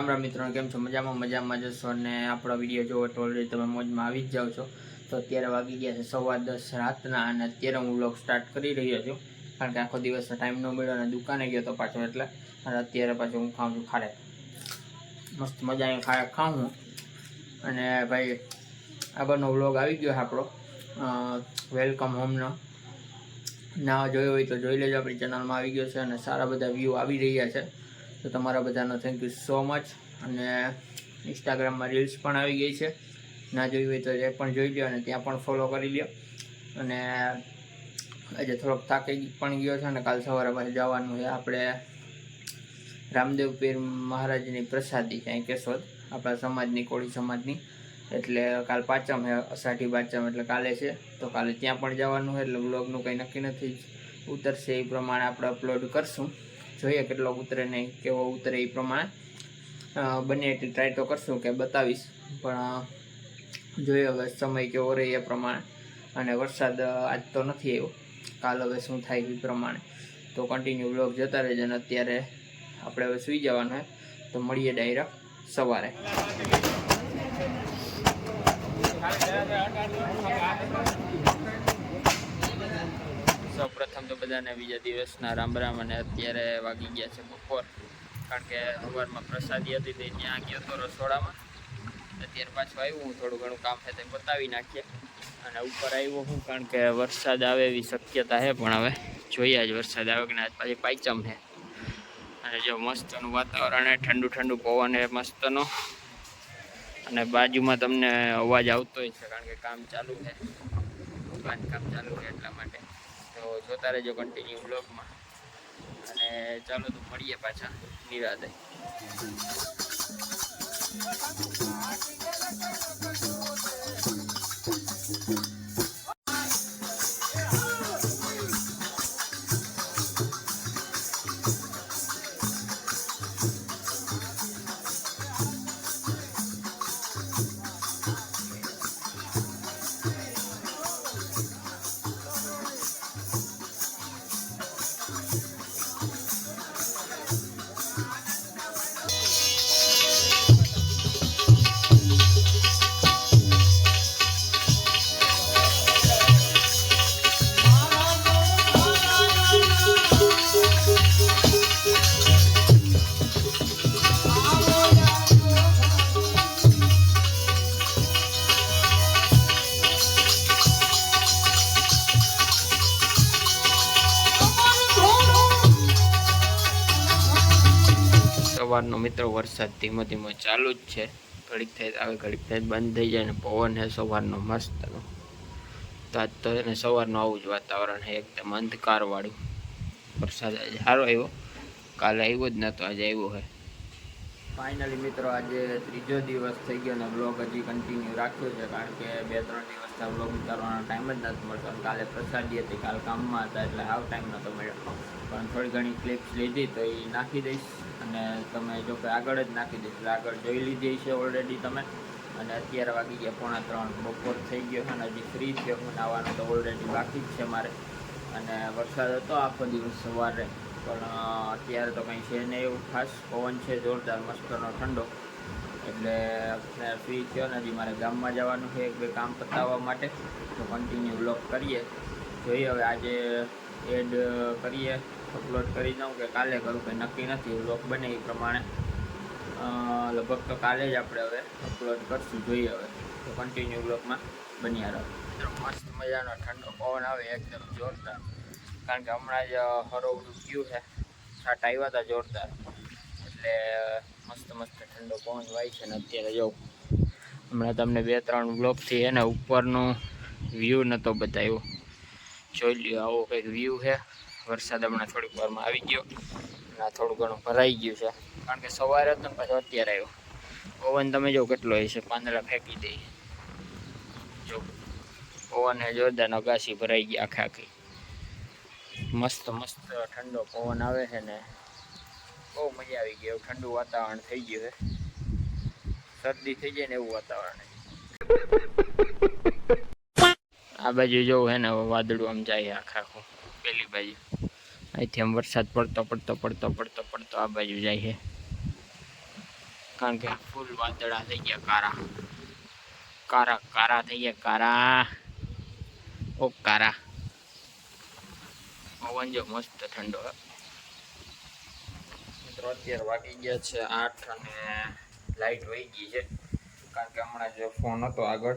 રામ રામ મિત્રો, કેમ છો? મજામાં મજામાં જશો અને આપણો વીડિયો જોવો તો ઓલરેડી તમે મોજમાં આવી જ જાઓ છો. તો અત્યારે વાગી ગયા છે સવા દસ રાતના, અને અત્યારે હું વ્લોગ સ્ટાર્ટ કરી રહ્યો છું. કારણ કે આખો દિવસ ટાઈમ ન મળ્યો અને દુકાને ગયો તો પાછો એટલે, અને અત્યારે પાછું હું ખાઉં છું ખાડે. મસ્ત મજા અહીં ખાડે ખાઉં હું. અને ભાઈ, આગળનો વ્લોગ આવી ગયો છે આપણો. વેલકમ હોમનો ના. જોયો હોય તો જોઈ લેજો, આપણી ચેનલમાં આવી ગયો છે અને સારા બધા વ્યૂ આવી રહ્યા છે. તો તમારા બધાનો થેન્ક યુ સો મચ અને ઇન્સ્ટાગ્રામમાં રીલ્સ પણ આવી ગઈ છે. ના જોઈ હોય તો એ પણ જોઈ લો અને ત્યાં પણ ફોલો કરી લ્યો. અને આજે થોડોક થાકી પણ ગયો છે અને કાલ સવારે પાછું જવાનું છે. આપણે રામદેવ પીર મહારાજની પ્રસાદી છે કેશોદ આપણા સમાજની, કોળી સમાજની. એટલે કાલ પાંચમ છે, અષાઢી પાંચમ એટલે કાલે છે. તો કાલે ત્યાં પણ જવાનું છે. એટલે વ્લોગનું કંઈ નક્કી નથી ઉતરશે એ પ્રમાણે આપણે અપલોડ કરશું. જોઈએ કેટલો ઉતરે નહીં કેવો ઉતરે એ પ્રમાણે. બને એટલી ટ્રાય તો કરશું કે બતાવીશ. પણ જોઈએ હવે સમય કેવો રહે એ પ્રમાણે. અને વરસાદ આજ તો નથી આવ્યો. કાલ હવે શું થાય એ પ્રમાણે. તો કન્ટિન્યુ બ્લોગ જતા રહેજો અને અત્યારે આપણે હવે સૂઈ જવાનું તો મળીએ ડાયરેક્ટ સવારે. સૌ પ્રથમ તો બધાને બીજા દિવસના રામ રામ અને અત્યારે વાગી ગયા છે બપોર. કારણ કે સવારમાં પ્રસાદી હતી તે ત્યાં ગયો હતો રસોડામાં. અત્યારે પાછું આવ્યું હું, થોડું ઘણું કામ છે તે બતાવી નાખીએ. અને ઉપર આવ્યો હું કારણ કે વરસાદ આવે એવી શક્યતા છે, પણ હવે જોઈએ આજ વરસાદ આવે કે આજ પાછી પાયચમ છે. અને જો મસ્તનું વાતાવરણ ઠંડુ ઠંડુ પવન છે, મસ્તનો. અને બાજુમાં તમને અવાજ આવતો હોય છે, કારણ કે કામ ચાલુ છે. બાંધકામ ચાલુ છે એટલા માટે. તો જોતા રહેજો કન્ટિન્યુ બ્લોગમાં અને ચાલો તો મળીએ પાછા નિરાદે સવારનો મિત્રો વરસાદ ધીમો ધીમો ચાલુ જ છે. ઘડીક થાય આવે, ઘડીક થાય બંધ થઈ જાય ને પવન છે સવારનો મસ્તનો તો આજ તો એને સવારનું આવું જ વાતાવરણ છે એકદમ અંધકારવાળું. વરસાદ આજે સારો આવ્યો. કાલે આવ્યો જ નહોતો આજે આવ્યો છે ફાઇનલી મિત્રો, આજે ત્રીજો દિવસ થઈ ગયો અને બ્લોગ હજી કન્ટિન્યુ રાખ્યો છે, કારણ કે બે, ત્રણ દિવસથી બ્લોગ ઉતારવાનો ટાઈમ જ નથી મળતો. અને કાલે પ્રસાદી હતી, કાલ કામમાં હતા, એટલે હાવ ટાઈમ નહોતો મળ્યો. પણ થોડી ઘણી ક્લિપ્સ લીધી, તો એ નાખી દઈશ. અને તમે જો કે આગળ જ નાખી દઈશ, એટલે આગળ જોઈ લીધી છે ઓલરેડી તમે. અને અત્યારે વાગી ગયા પોણા ત્રણ. બપોર થઈ ગયો છે અને હજી ફ્રી થયો હું નાવાનું તો ઓલરેડી બાકી જ છે મારે. અને વરસાદ હતો આખો દિવસ સવારે. પણ અત્યારે તો કંઈ છે નહીં એવું ખાસ. પવન છે જોરદાર, મસ્તનો, ઠંડો. એટલે અત્યારે ફ્રી થયો નથી મારે ગામમાં જવાનું છે એક બે કામ પતાવવા માટે. તો કન્ટિન્યુ બ્લોગ કરીએ. જોઈએ હવે આજે એડ કરીએ અપલોડ કરી દઉં કે કાલે કરું કંઈ નક્કી નથી. બ્લોગ બને એ પ્રમાણે. લગભગ તો કાલે જ આપણે હવે અપલોડ કરશું, જોઈએ હવે. તો કન્ટિન્યુ બ્લોગમાં બન્યા રહો. મસ્ત મજાનો ઠંડો પવન આવે, એકદમ જોરદાર. કારણ કે હમણાં જ હરોવડું ગયું છે. છાટ આવ્યા હતા જોરદાર. એટલે મસ્ત મસ્ત ઠંડો પવન વાય છે ને અત્યારે જો. હમણાં તમને બે, ત્રણ બ્લોકથી એને ઉપરનો વ્યૂ નહોતો બતાવ્યો. જોઈ લ્યો, આવો કંઈક વ્યૂ છે. વરસાદ હમણાં થોડીક વારમાં આવી ગયો. અને આ થોડું ઘણું ભરાઈ ગયું છે. કારણ કે સવારે હતો ને પાછો અત્યારે આવ્યો. પવન તમે જો કેટલો હોય છે, પાંદડા ફેંકી દઈએ જો, પવન હે જોરદાર અગાસી ભરાઈ ગઈ આખે આખી. મસ્ત મસ્ત ઠંડો પવન આવે છે ને. બહુ મજા આવી ગઈ. એવું ઠંડુ વાતાવરણ થઈ ગયું છે. શરદી થઈ જાય ને એવું વાતાવરણ. છે. આ બાજુ જોવું હે ને, હવે વાદળું આમ જાય આખા આખું. પેલી બાજુ. અહીંથી આમ વરસાદ પડતો પડતો પડતો પડતો પડતો આ બાજુ જાય છે. કારણ કે ફૂલ વાદળા થઈ ગયા કારા. કારા કારા થઈ ગયા કારા. ઓ કારા. પવન જો મસ્ત ઠંડો. મિત્રો, અત્યારે વાગી ગયા છે આઠ અને લાઈટ વહી ગઈ છે. કારણ કે હમણાં જે ફોન હતો આગળ.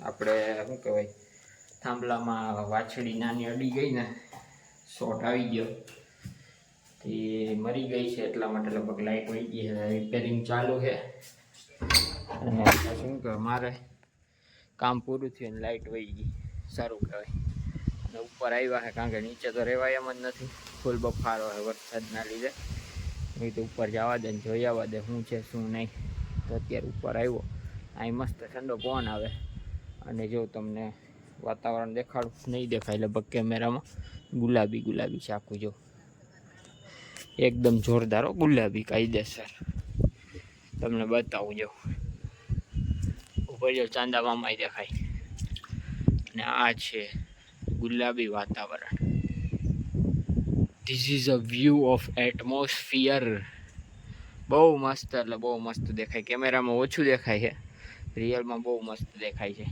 આપણે, શું કહેવાય, થાંભલામાં વાછડી નાની અડી ગઈ ને શોટ આવી ગયો. તે મરી ગઈ છે એટલા માટે લગભગ લાઇટ વહી ગઈ છે. રિપેરિંગ ચાલુ છે. અને શું કહે મારે કામ પૂરું થયું લાઇટ વહી ગઈ. સારું કહેવાય. ઉપર આવ્યા છે કારણ કે નીચે તો રહેવાય એમ જ નથી. ફૂલ બફારો છે વરસાદના લીધે. એ તો ઉપર જવા દે ને જોઈ આવવા દે શું છે શું નહીં. તો અત્યારે ઉપર આવ્યો. અહીં મસ્ત ઠંડો પવન આવે. અને જો તમને વાતાવરણ દેખાડું. નહીં દેખાય લગભગ કેમેરામાં. ગુલાબી ગુલાબી છે આખું જો. એકદમ જોરદાર હો, ગુલાબી કાયદેસર. તમને બતાવું જો. ઉપર જો ચાંદા મામાય દેખાય. અને આ છે ગુલાબી વાતાવરણ. This is a view of atmosphere બહુ મસ્ત, એટલે બહુ મસ્ત દેખાય. કેમેરામાં ઓછું દેખાય છે. રિયલમાં બહુ મસ્ત દેખાય છે.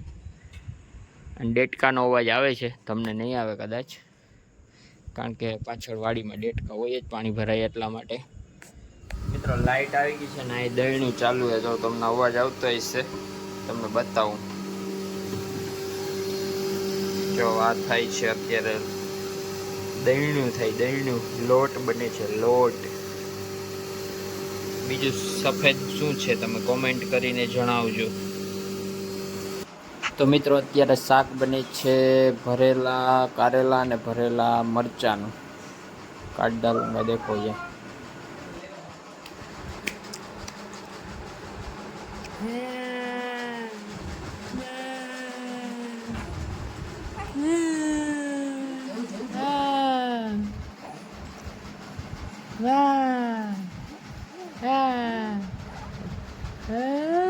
અને ડેટકાનો અવાજ આવે છે. તમને નહીં આવે કદાચ. કારણ કે પાછળ વાડીમાં ડેટકા હોય જ પાણી ભરાય એટલા માટે. મિત્રો લાઇટ આવી ગઈ છે ને, અહીં દહીણું ચાલુ છે. તો તમને અવાજ આવતો હશે, તમને બતાવું. જો વાત થાય છે અત્યારે દહીણું થાય દહીણું લોટ બને છે, લોટ. બીજું સફેદ શું છે તમે કોમેન્ટ કરીને જણાવજો. તો મિત્રો, અત્યારે શાક બને છે ભરેલા, કારેલા અને ભરેલા મરચાંનું. કાટ દેખો છે Yeah. 哎。哎。